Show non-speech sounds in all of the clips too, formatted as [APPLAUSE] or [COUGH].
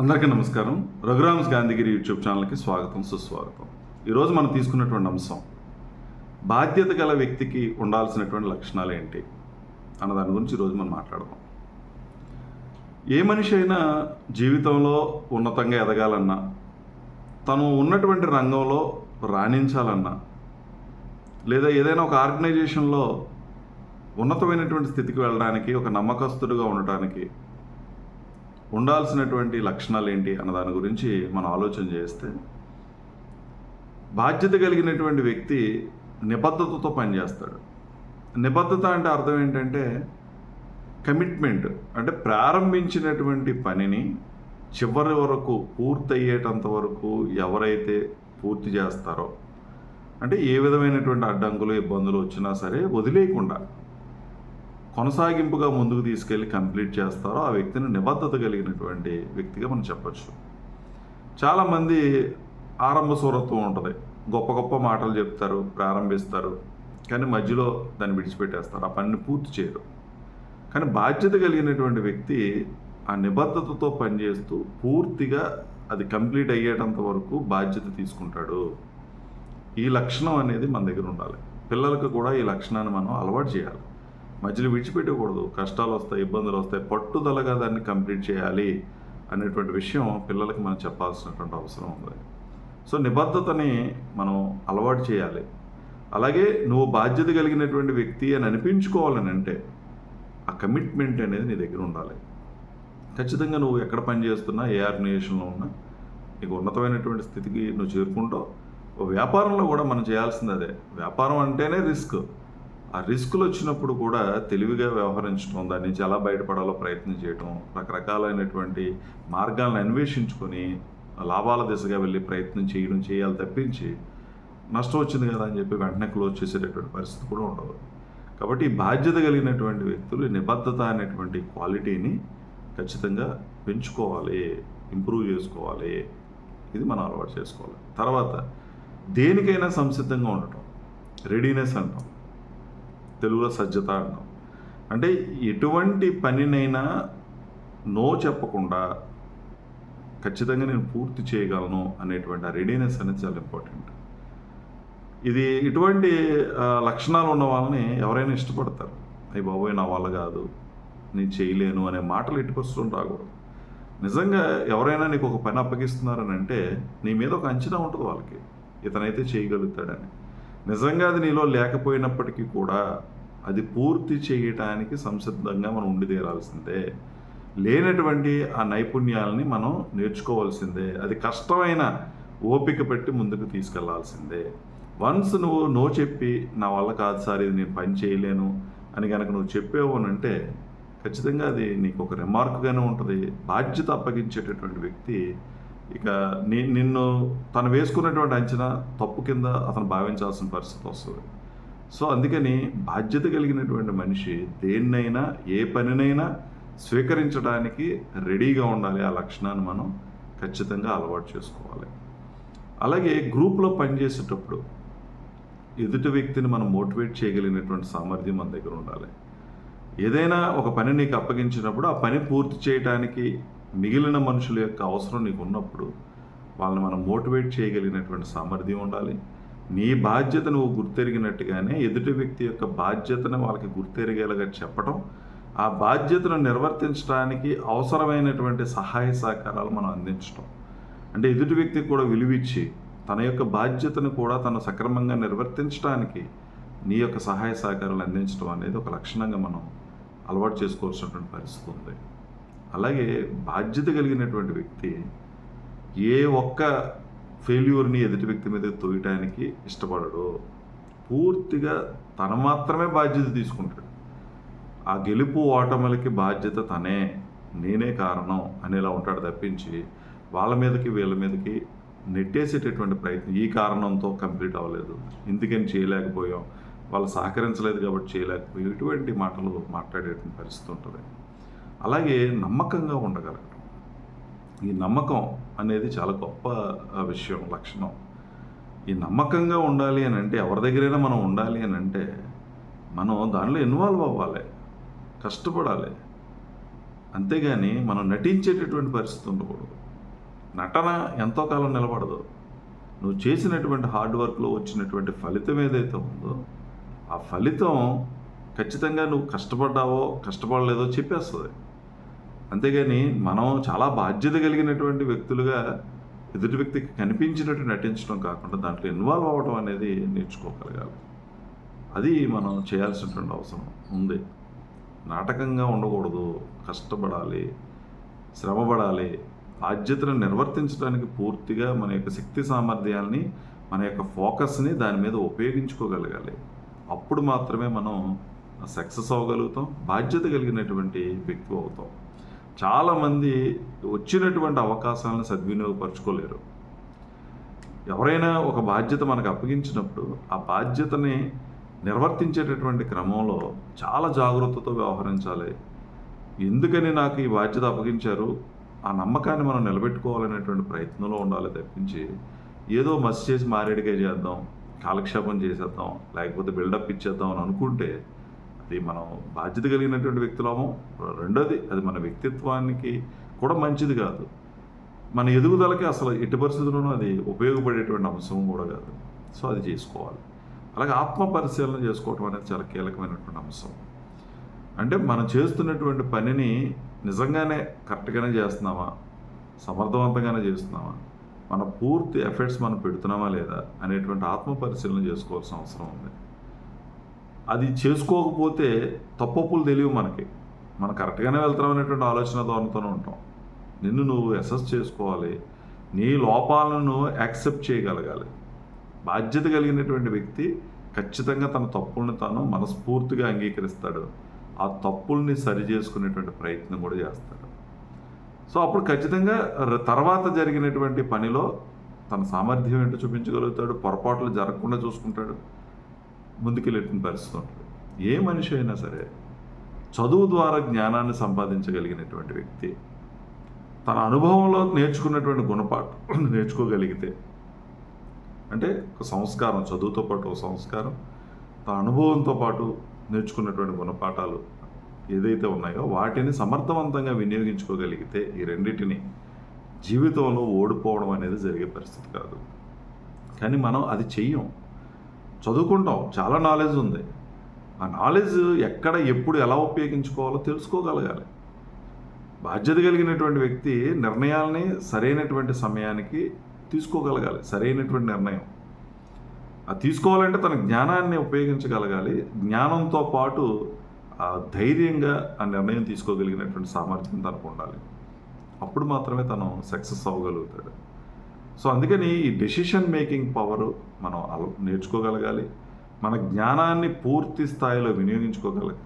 అందరికీ నమస్కారం. రఘురామ్స్ గాంధీగిరి యూట్యూబ్ ఛానల్కి స్వాగతం సుస్వాగతం. ఈరోజు మనం తీసుకున్నటువంటి అంశం బాధ్యత గల వ్యక్తికి ఉండాల్సినటువంటి లక్షణాలు ఏంటి అన్న దాని గురించి ఈరోజు మనం మాట్లాడదాం. ఏ మనిషి అయినా జీవితంలో ఉన్నతంగా ఎదగాలన్నా తను ఉన్నటువంటి రంగంలో రాణించాలన్నా లేదా ఏదైనా ఒక ఆర్గనైజేషన్లో ఉన్నతమైనటువంటి స్థితికి వెళ్ళడానికి ఒక నమ్మకస్తుడుగా ఉండటానికి ఉండాల్సినటువంటి లక్షణాలు ఏంటి అన్న దాని గురించి మనం ఆలోచన చేస్తే బాధ్యత కలిగినటువంటి వ్యక్తి నిబద్ధతతో పనిచేస్తాడు. నిబద్ధత అంటే అర్థం ఏంటంటే కమిట్మెంట్ అంటే ప్రారంభించినటువంటి పనిని చివరి వరకు పూర్తయ్యేటంత వరకు ఎవరైతే పూర్తి చేస్తారో అంటే ఏ విధమైనటువంటి అడ్డంకులు ఇబ్బందులు వచ్చినా సరే వదిలేయకుండా కొనసాగింపుగా ముందుకు తీసుకెళ్ళి కంప్లీట్ చేస్తారో ఆ వ్యక్తిని నిబద్ధత కలిగినటువంటి వ్యక్తిగా మనం చెప్పచ్చు. చాలామంది ఆరంభ సూరత్వం ఉంటుంది. గొప్ప గొప్ప మాటలు చెప్తారు ప్రారంభిస్తారు కానీ మధ్యలో దాన్ని విడిచిపెట్టేస్తారు. ఆ పనిని పూర్తి చేయరు. కానీ బాధ్యత కలిగినటువంటి వ్యక్తి ఆ నిబద్ధతతో పనిచేస్తూ పూర్తిగా అది కంప్లీట్ అయ్యేటంత వరకు బాధ్యత తీసుకుంటాడు. ఈ లక్షణం అనేది మన దగ్గర ఉండాలి. పిల్లలకు కూడా ఈ లక్షణాన్ని మనం అలవాటు చేయాలి. మధ్యలో విడిచిపెట్టకూడదు. కష్టాలు వస్తాయి ఇబ్బందులు వస్తాయి. పట్టుదలగా దాన్ని కంప్లీట్ చేయాలి అనేటువంటి విషయం పిల్లలకి మనం చెప్పాల్సినటువంటి అవసరం ఉంది. సో నిబద్ధతని మనం అలవాటు చేయాలి. అలాగే నువ్వు బాధ్యత కలిగినటువంటి వ్యక్తి అని అనిపించుకోవాలని అంటే ఆ కమిట్మెంట్ అనేది నీ దగ్గర ఉండాలి. ఖచ్చితంగా నువ్వు ఎక్కడ పని చేస్తున్నా ఏ ఆర్గనైజేషన్లో ఉన్నా నీకు ఉన్నతమైనటువంటి స్థితికి నువ్వు చేరుకుంటావు. ఓ వ్యాపారంలో కూడా మనం చేయాల్సింది అదే. వ్యాపారం అంటేనే రిస్క్. ఆ రిస్కులు వచ్చినప్పుడు కూడా తెలివిగా వ్యవహరించడం దాని నుంచి ఎలా బయటపడాలో ప్రయత్నం చేయటం రకరకాలైనటువంటి మార్గాలను అన్వేషించుకొని లాభాల దిశగా వెళ్ళి ప్రయత్నం చేయడం చేయాలి తప్పించి నష్టం వచ్చింది కదా అని చెప్పి వెంటనే క్లోజ్ చేసేటటువంటి పరిస్థితి కూడా ఉండదు. కాబట్టి ఈ బాధ్యత కలిగినటువంటి వ్యక్తులు నిబద్ధత అనేటువంటి క్వాలిటీని ఖచ్చితంగా పెంచుకోవాలి ఇంప్రూవ్ చేసుకోవాలి. ఇది మనం అలవాటు చేసుకోవాలి. తర్వాత దేనికైనా సంసిద్ధంగా ఉండటం రెడీనెస్ అంటాం. తెలుగులో సజ్జత అంటాం. అంటే ఎటువంటి పనినైనా నో చెప్పకుండా ఖచ్చితంగా నేను పూర్తి చేయగలను అనేటువంటి ఆ రెడీనెస్ అనేది చాలా ఇంపార్టెంట్ ఇది ఇటువంటి లక్షణాలు ఉన్న వాళ్ళని ఎవరైనా ఇష్టపడతారు. అయ్యి బాబోయ్ నా వల్ల కాదు నేను చేయలేను అనే మాటలు ఇటుకొస్తుంటే రాకూడదు నిజంగా ఎవరైనా నీకు ఒక పని అప్పగిస్తున్నారని అంటే నీ మీద ఒక అంచనా ఉంటుంది వాళ్ళకి. ఇతనైతే చేయగలుగుతాడని. నిజంగా అది నీలో లేకపోయినప్పటికీ కూడా అది పూర్తి చేయటానికి సంసిద్ధంగా మనం ఉండి తీరాల్సిందే. లేనటువంటి ఆ నైపుణ్యాలని మనం నేర్చుకోవాల్సిందే. అది కష్టమైన ఓపిక పెట్టి ముందుకు తీసుకెళ్ళాల్సిందే. వన్స్ నువ్వు నో చెప్పి నా వల్ల కాదు సార్ ఇది నేను పని చేయలేను అని కనుక నువ్వు చెప్పావు అని అంటే ఖచ్చితంగా అది నీకు ఒక రిమార్క్గానే ఉంటుంది. బాధ్యత అప్పగించేటటువంటి వ్యక్తి ఇక నీ నిన్ను తను వేసుకున్నటువంటి అంచనా తప్పు కింద అతను భావించాల్సిన పరిస్థితి వస్తుంది. సో అందుకని బాధ్యత కలిగినటువంటి మనిషి దేన్నైనా ఏ పనినైనా స్వీకరించడానికి రెడీగా ఉండాలి. ఆ లక్షణాన్ని మనం ఖచ్చితంగా అలవాటు చేసుకోవాలి. అలాగే గ్రూప్లో పనిచేసేటప్పుడు ఎదుటి వ్యక్తిని మనం మోటివేట్ చేయగలిగినటువంటి సామర్థ్యం మన దగ్గర ఉండాలి. ఏదైనా ఒక పని నీకు అప్పగించినప్పుడు ఆ పని పూర్తి చేయడానికి మిగిలిన మనుషుల యొక్క అవసరం నీకు ఉన్నప్పుడు వాళ్ళని మనం మోటివేట్ చేయగలిగినటువంటి సామర్థ్యం ఉండాలి. నీ బాధ్యత నువ్వు గుర్తెరిగినట్టుగానే ఎదుటి వ్యక్తి యొక్క బాధ్యతను వాళ్ళకి గుర్తెరిగేలాగా చెప్పడం ఆ బాధ్యతను నిర్వర్తించడానికి అవసరమైనటువంటి సహాయ సహకారాలు మనం అందించడం అంటే ఎదుటి వ్యక్తికి కూడా విలువిచ్చి తన యొక్క బాధ్యతను కూడా తను సక్రమంగా నిర్వర్తించడానికి నీ యొక్క సహాయ సహకారాలు అందించడం అనేది ఒక లక్షణంగా మనం అలవాటు చేసుకోవాల్సినటువంటి పరిస్థితి ఉంది. అలాగే బాధ్యత కలిగినటువంటి వ్యక్తి ఏ ఒక్క ఫెయిల్యూర్ని ఎదుటి వ్యక్తి మీద తోయటానికి ఇష్టపడడు పూర్తిగా తను మాత్రమే బాధ్యత తీసుకుంటాడు. ఆ గెలుపు ఓటములకి బాధ్యత తనే నేనే కారణం అనేలా ఉంటాడు తప్పించి వాళ్ళ మీదకి వీళ్ళ మీదకి నెట్టేసేటటువంటి ప్రయత్నం ఈ కారణంతో కంప్లీట్ అవ్వలేదు. ఎందుకని చేయలేకపోయాం. వాళ్ళు సహకరించలేదు కాబట్టి చేయలేకపోయాం. ఇటువంటి మాటలు మాట్లాడేటువంటి పరిస్థితి ఉంటుంది. అలాగే నమ్మకంగా ఉండగలగడం ఈ నమ్మకం అనేది చాలా గొప్ప విషయం లక్షణం. ఈ నమ్మకంగా ఉండాలి అని అంటే ఎవరి దగ్గరైనా మనం ఉండాలి అని అంటే మనం దానిలో ఇన్వాల్వ్ అవ్వాలి కష్టపడాలి. అంతేగాని మనం నటించేటటువంటి పరిస్థితి ఉండకూడదు. నటన ఎంతో కాలం నిలబడదు. నువ్వు చేసినటువంటి హార్డ్ వర్క్లో వచ్చినటువంటి ఫలితం ఏదైతే ఉందో ఆ ఫలితం ఖచ్చితంగా నువ్వు కష్టపడ్డావో కష్టపడలేదో చెప్పేస్తుంది. అంతేగాని మనం చాలా బాధ్యత కలిగినటువంటి వ్యక్తులుగా ఎదుటి వ్యక్తికి కనిపించినట్టు నటించడం కాకుండా దాంట్లో ఇన్వాల్వ్ అవ్వడం అనేది నేర్చుకోగలగాలి. అది మనం చేయాల్సినటువంటి అవసరం ఉంది. నాటకంగా ఉండకూడదు కష్టపడాలి శ్రమపడాలి బాధ్యతను నిర్వర్తించడానికి పూర్తిగా మన యొక్క శక్తి సామర్థ్యాల్ని మన యొక్క ఫోకస్ని దాని మీద ఉపయోగించుకోగలగాలి. అప్పుడు మాత్రమే మనం సక్సెస్ అవ్వగలుగుతాం బాధ్యత కలిగినటువంటి వ్యక్తి అవుతాం. చాలామంది వచ్చినటువంటి అవకాశాలను సద్వినియోగపరచుకోలేరు. ఎవరైనా ఒక బాధ్యత మనకు అప్పగించినప్పుడు ఆ బాధ్యతని నిర్వర్తించేటటువంటి క్రమంలో చాలా జాగ్రత్తతో వ్యవహరించాలి. ఎందుకని నాకు ఈ బాధ్యత అప్పగించారు? ఆ నమ్మకాన్ని మనం నిలబెట్టుకోవాలనేటువంటి ప్రయత్నంలో ఉండాలి తప్పించి ఏదో మసి చేసి మారేడిగా చేద్దాం కాలక్షేపం చేసేద్దాం లేకపోతే బిల్డప్ ఇచ్చేద్దాం అని అనుకుంటే అది మనం బాధ్యత కలిగినటువంటి వ్యక్తులము రెండోది అది మన వ్యక్తిత్వానికి కూడా మంచిది కాదు. మన ఎదుగుదలకి అసలు ఎట్టి పరిస్థితుల్లోనూ అది ఉపయోగపడేటువంటి అంశం కూడా కాదు. సో అది చేసుకోవాలి. అలాగే ఆత్మ పరిశీలన చేసుకోవటం అనేది చాలా కీలకమైనటువంటి అంశం. అంటే మనం చేస్తున్నటువంటి పనిని నిజంగానే కరెక్ట్గానే చేస్తున్నామా? సమర్థవంతంగానే చేస్తున్నామా? మన పూర్తి ఎఫర్ట్స్ మనం పెడుతున్నామా లేదా అనేటువంటి ఆత్మ పరిశీలన చేసుకోవాల్సిన అవసరం ఉంది. అది చేసుకోకపోతే తప్పప్పులు తెలియవు మనకి. మనం కరెక్ట్గానే వెళ్తున్నాం అనేటువంటి ఆలోచన ధోరణితోనే ఉంటాం. నిన్ను నువ్వు అసెస్ చేసుకోవాలి. నీ లోపాలను యాక్సెప్ట్ చేయగలగాలి. బాధ్యత కలిగినటువంటి వ్యక్తి ఖచ్చితంగా తన తప్పుల్ని తాను మనస్ఫూర్తిగా అంగీకరిస్తాడు. ఆ తప్పుల్ని సరి చేసుకునేటువంటి ప్రయత్నం కూడా చేస్తాడు. సో అప్పుడు ఖచ్చితంగా తర్వాత జరిగినటువంటి పనిలో తన సామర్థ్యం ఏంటో చూపించగలుగుతాడు. పొరపాట్లు జరగకుండా చూసుకుంటాడు. ముందుకెళ్ళేటువంటి పరిస్థితి ఉంటుంది. ఏ మనిషి అయినా సరే చదువు ద్వారా జ్ఞానాన్ని సంపాదించగలిగినటువంటి వ్యక్తి తన అనుభవంలో నేర్చుకున్నటువంటి గుణపాఠం [CLEARS THROAT] నేర్చుకోగలిగితే అంటే ఒక సంస్కారం చదువుతో పాటు ఒక సంస్కారం తన అనుభవంతో పాటు నేర్చుకున్నటువంటి గుణపాఠాలు ఏదైతే ఉన్నాయో వాటిని సమర్థవంతంగా వినియోగించుకోగలిగితే ఈ రెండింటిని జీవితంలో ఓడిపోవడం అనేది జరిగే పరిస్థితి కాదు. కానీ మనం అది చెయ్యం. చదువుకుంటాం. చాలా నాలెడ్జ్ ఉంది. ఆ నాలెడ్జ్ ఎక్కడ ఎప్పుడు ఎలా ఉపయోగించుకోవాలో తెలుసుకోగలగాలి. బాధ్యత కలిగినటువంటి వ్యక్తి నిర్ణయాల్ని సరైనటువంటి సమయానికి తీసుకోగలగాలి. సరైనటువంటి నిర్ణయం. అది తీసుకోవాలంటే తన జ్ఞానాన్ని ఉపయోగించగలగాలి. జ్ఞానంతో పాటు ఆ ధైర్యంగా ఆ నిర్ణయం తీసుకోగలిగినటువంటి సామర్థ్యం తనకు ఉండాలి. అప్పుడు మాత్రమే తను సక్సెస్ అవ్వగలుగుతాడు. సో అందుకని ఈ డెసిషన్ మేకింగ్ పవర్ మనం నేర్చుకోగలగాలి. మన జ్ఞానాన్ని పూర్తి స్థాయిలో వినియోగించుకోగలగాలి.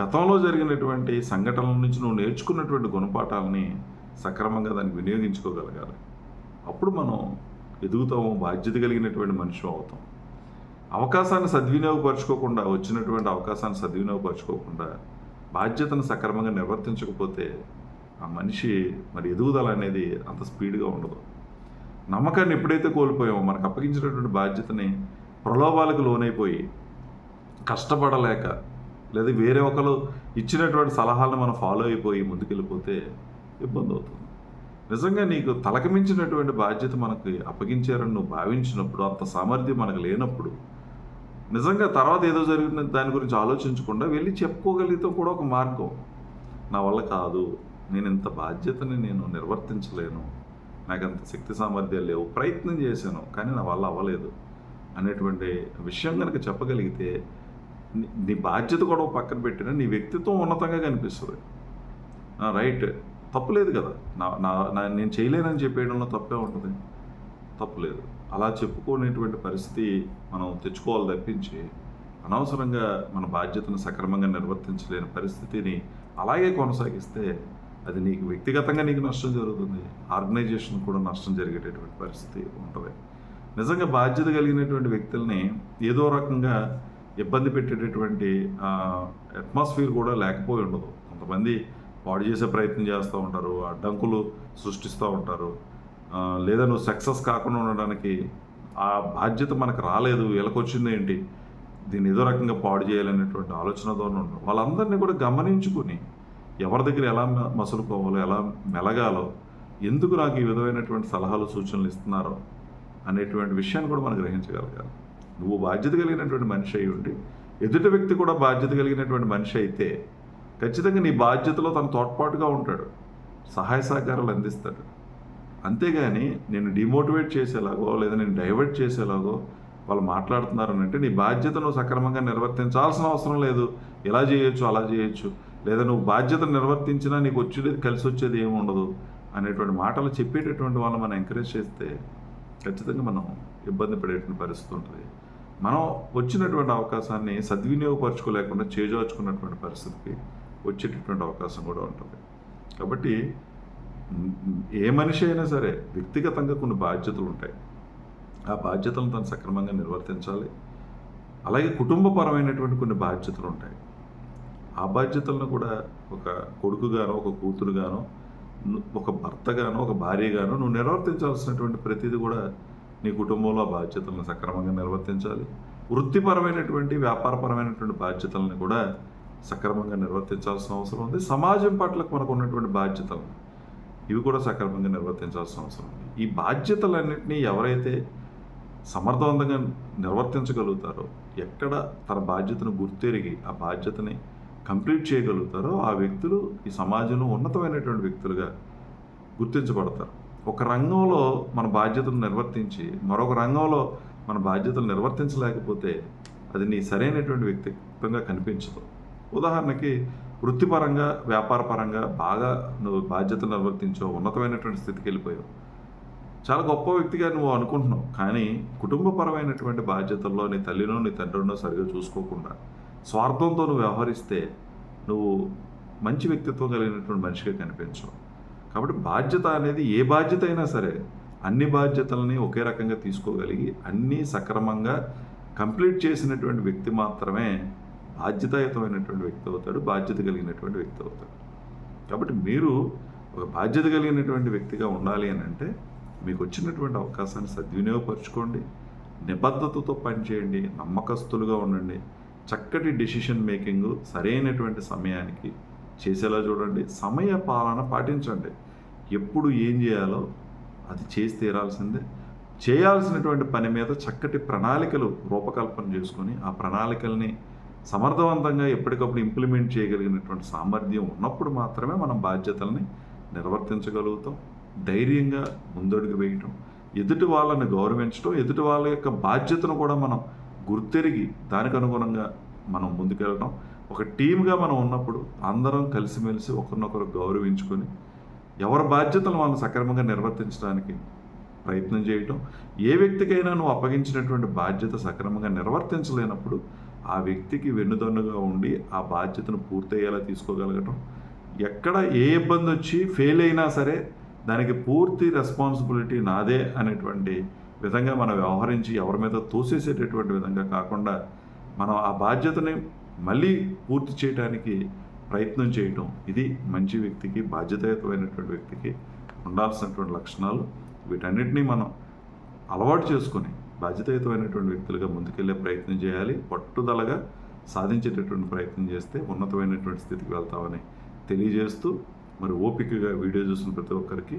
గతంలో జరిగినటువంటి సంఘటనల నుంచి నువ్వు నేర్చుకున్నటువంటి గుణపాఠాలని సక్రమంగా దాన్ని వినియోగించుకోగలగాలి. అప్పుడు మనం ఎదుగుతాము బాధ్యత కలిగినటువంటి మనిషి అవుతాం. అవకాశాన్ని సద్వినియోగపరచుకోకుండా వచ్చినటువంటి అవకాశాన్ని సద్వినియోగపరచుకోకుండా బాధ్యతను సక్రమంగా నిర్వర్తించకపోతే ఆ మనిషి మరి ఎదుగుదల అనేది అంత స్పీడ్గా ఉండదు. నమ్మకాన్ని ఎప్పుడైతే కోల్పోయామో మనకు అప్పగించినటువంటి బాధ్యతని ప్రలోభాలకు లోనైపోయి కష్టపడలేక లేదా వేరే ఒకరు ఇచ్చినటువంటి సలహాలను మనం ఫాలో అయిపోయి ముందుకెళ్ళిపోతే ఇబ్బంది అవుతుంది. నిజంగా నీకు తలకమించినటువంటి బాధ్యత మనకి అప్పగించారని నువ్వు భావించినప్పుడు అంత సామర్థ్యం మనకు లేనప్పుడు నిజంగా తర్వాత ఏదో జరిగిన దాని గురించి ఆలోచించకుండా వెళ్ళి చెప్పుకోగలిగితే కూడా ఒక మార్గం. నా వల్ల కాదు నేను ఇంత బాధ్యతని నేను నిర్వర్తించలేను నాకు అంత శక్తి సామర్థ్యాలు లేవు ప్రయత్నం చేశాను కానీ నా వల్ల అవ్వలేదు అనేటువంటి విషయం కనుక చెప్పగలిగితే నీ- బాధ్యత కూడా పక్కన పెట్టినా నీ వ్యక్తిత్వం ఉన్నతంగా కనిపిస్తుంది. రైట్. రైట్ తప్పులేదు కదా. నా నా నా- నేను చేయలేనని చెప్పేయడంలో తప్పే ఉంటుంది. తప్పులేదు అలా చెప్పుకునేటువంటి పరిస్థితి మనం తెచ్చుకోవాలి తప్పించి అనవసరంగా మన బాధ్యతను సక్రమంగా నిర్వర్తించలేని పరిస్థితిని అలాగే కొనసాగిస్తే అది నీకు వ్యక్తిగతంగా నీకు నష్టం జరుగుతుంది. ఆర్గనైజేషన్ కూడా నష్టం జరిగేటటువంటి పరిస్థితి ఉంటుంది. నిజంగా బాధ్యత కలిగినటువంటి వ్యక్తుల్ని ఏదో రకంగా ఇబ్బంది పెట్టేటటువంటి అట్మాస్ఫియర్ కూడా లేకపోయి ఉండదు. కొంతమంది పాడు చేసే ప్రయత్నం చేస్తూ ఉంటారు అడ్డంకులు సృష్టిస్తూ ఉంటారు. లేదా నువ్వు సక్సెస్ కాకుండా ఉండడానికి ఆ బాధ్యత మనకు రాలేదు వీళ్ళకొచ్చింది ఏంటి? దీన్ని ఏదో రకంగా పాడు చేయాలనేటువంటి ఆలోచనతో ఉంటారు వాళ్ళందరినీ కూడా గమనించుకుని ఎవరి దగ్గర ఎలా మసులుకోవాలో ఎలా మెలగాలో ఎందుకు నాకు ఈ విధమైనటువంటి సలహాలు సూచనలు ఇస్తున్నారో అనేటువంటి విషయాన్ని కూడా మనం గ్రహించగలగాలి. నువ్వు బాధ్యత కలిగినటువంటి మనిషి అయి ఉండి ఎదుటి వ్యక్తి కూడా బాధ్యత కలిగినటువంటి మనిషి అయితే ఖచ్చితంగా నీ బాధ్యతలో తన తోడ్పాటుగా ఉంటాడు. సహాయ సహకారాలు అందిస్తాడు. అంతేగాని నేను డిమోటివేట్ చేసేలాగో లేదా నేను డైవర్ట్ చేసేలాగో వాళ్ళు మాట్లాడుతున్నారు అంటే నీ బాధ్యతను సక్రమంగా నిర్వర్తించాల్సిన అవసరం లేదు. ఇలా చేయొచ్చు అలా చేయొచ్చు. లేదా నువ్వు బాధ్యతను నిర్వర్తించినా నీకు వచ్చేది కలిసి వచ్చేది ఏమి ఉండదు అనేటువంటి మాటలు చెప్పేటటువంటి వాళ్ళు మనం ఎంకరేజ్ చేస్తే ఖచ్చితంగా మనం ఇబ్బంది పడేటువంటి పరిస్థితి ఉంటుంది. మనం వచ్చినటువంటి అవకాశాన్ని సద్వినియోగపరచుకోలేకుండా చేజార్చుకున్నటువంటి పరిస్థితికి వచ్చేటటువంటి అవకాశం కూడా ఉంటుంది. కాబట్టి ఏ మనిషి అయినా సరే వ్యక్తిగతంగా కొన్ని బాధ్యతలు ఉంటాయి. ఆ బాధ్యతలను తను సక్రమంగా నిర్వర్తించాలి. అలాగే కుటుంబపరమైనటువంటి కొన్ని బాధ్యతలు ఉంటాయి. ఆ బాధ్యతలను కూడా ఒక కొడుకుగానో ఒక కూతురుగానో ఒక భర్తగానో ఒక భార్యగానో నువ్వు నిర్వర్తించాల్సినటువంటి ప్రతిదీ కూడా నీ కుటుంబంలో ఆ బాధ్యతలను సక్రమంగా నిర్వర్తించాలి. వృత్తిపరమైనటువంటి వ్యాపారపరమైనటువంటి బాధ్యతలను కూడా సక్రమంగా నిర్వర్తించాల్సిన అవసరం ఉంది. సమాజం పట్ల మనకు ఉన్నటువంటి బాధ్యతలు ఇవి కూడా సక్రమంగా నిర్వర్తించాల్సిన అవసరం ఉంది. ఈ బాధ్యతలన్నింటినీ ఎవరైతే సమర్థవంతంగా నిర్వర్తించగలుగుతారో ఎక్కడ తన బాధ్యతను గుర్తెరిగి ఆ బాధ్యతని కంప్లీట్ చేయగలుగుతారో ఆ వ్యక్తులు ఈ సమాజంలో ఉన్నతమైనటువంటి వ్యక్తులుగా గుర్తించబడతారు. ఒక రంగంలో మన బాధ్యతలు నిర్వర్తించి మరొక రంగంలో మన బాధ్యతలు నిర్వర్తించలేకపోతే అది నీ సరైనటువంటి వ్యక్తిత్వంగా కనిపించదు. ఉదాహరణకి వృత్తిపరంగా వ్యాపారపరంగా బాగా నువ్వు బాధ్యతలు నిర్వర్తించావు ఉన్నతమైనటువంటి స్థితికి వెళ్ళిపోయావు. చాలా గొప్ప వ్యక్తిగా నువ్వు అనుకుంటున్నావు కానీ కుటుంబపరమైనటువంటి బాధ్యతల్లో నీ తల్లినో నీ తండ్రినో సరిగా చూసుకోకుండా స్వార్థంతో నువ్వు వ్యవహరిస్తే నువ్వు మంచి వ్యక్తిత్వం కలిగినటువంటి మనిషిగా కనిపించవు. కాబట్టి బాధ్యత అనేది ఏ బాధ్యత అయినా సరే అన్ని బాధ్యతలని ఒకే రకంగా తీసుకోగలిగి అన్నీ సక్రమంగా కంప్లీట్ చేసినటువంటి వ్యక్తి మాత్రమే బాధ్యతాయుతమైనటువంటి వ్యక్తి అవుతాడు బాధ్యత కలిగినటువంటి వ్యక్తి అవుతాడు. కాబట్టి మీరు ఒక బాధ్యత కలిగినటువంటి వ్యక్తిగా ఉండాలి అని అంటే మీకు వచ్చినటువంటి అవకాశాన్ని సద్వినియోగపరచుకోండి నిబద్ధతతో పనిచేయండి నమ్మకస్తులుగా ఉండండి చక్కటి డెసిషన్ మేకింగ్ సరైనటువంటి సమయానికి చేసేలా చూడండి. సమయ పాలన పాటించండి. ఎప్పుడు ఏం చేయాలో అది చేసి తీరాల్సిందే. చేయాల్సినటువంటి పని మీద చక్కటి ప్రణాళికలు రూపకల్పన చేసుకొని ఆ ప్రణాళికల్ని సమర్థవంతంగా ఎప్పటికప్పుడు ఇంప్లిమెంట్ చేయగలిగినటువంటి సామర్థ్యం ఉన్నప్పుడు మాత్రమే మనం బాధ్యతల్ని నిర్వర్తించగలుగుతాం. ధైర్యంగా ముందడుగు వేయటం ఎదుటి వాళ్ళని గౌరవించడం ఎదుటి వాళ్ళ యొక్క బాధ్యతను కూడా మనం గుర్తెరిగి దానికి అనుగుణంగా మనం ముందుకెళ్ళటం. ఒక టీమ్గా మనం ఉన్నప్పుడు అందరం కలిసిమెలిసి ఒకరినొకరు గౌరవించుకొని ఎవరి బాధ్యతలు మనం సక్రమంగా నిర్వర్తించడానికి ప్రయత్నం చేయటం. ఏ వ్యక్తికైనా నువ్వు అప్పగించినటువంటి బాధ్యత సక్రమంగా నిర్వర్తించలేనప్పుడు ఆ వ్యక్తికి వెన్నుదన్నుగా ఉండి ఆ బాధ్యతను పూర్తయ్యేలా తీసుకోగలగటం. ఎక్కడ ఏ ఇబ్బంది వచ్చి ఫెయిల్ అయినా సరే దానికి పూర్తి రెస్పాన్సిబిలిటీ నాదే అనేటువంటి విధంగా మనం వ్యవహరించి ఎవరి మీద తోసేసేటటువంటి విధంగా కాకుండా మనం ఆ బాధ్యతని మళ్ళీ పూర్తి చేయడానికి ప్రయత్నం చేయటం. ఇది మంచి వ్యక్తికి బాధ్యతాయుతమైనటువంటి వ్యక్తికి ఉండాల్సినటువంటి లక్షణాలు. వీటన్నిటినీ మనం అలవాటు చేసుకొని బాధ్యతాయుతమైనటువంటి వ్యక్తులుగా ముందుకెళ్ళే ప్రయత్నం చేయాలి. పట్టుదలగా సాధించేటటువంటి ప్రయత్నం చేస్తే ఉన్నతమైనటువంటి స్థితికి వెళ్తామని తెలియజేస్తూ మరి ఓపికగా వీడియో చూసిన ప్రతి ఒక్కరికి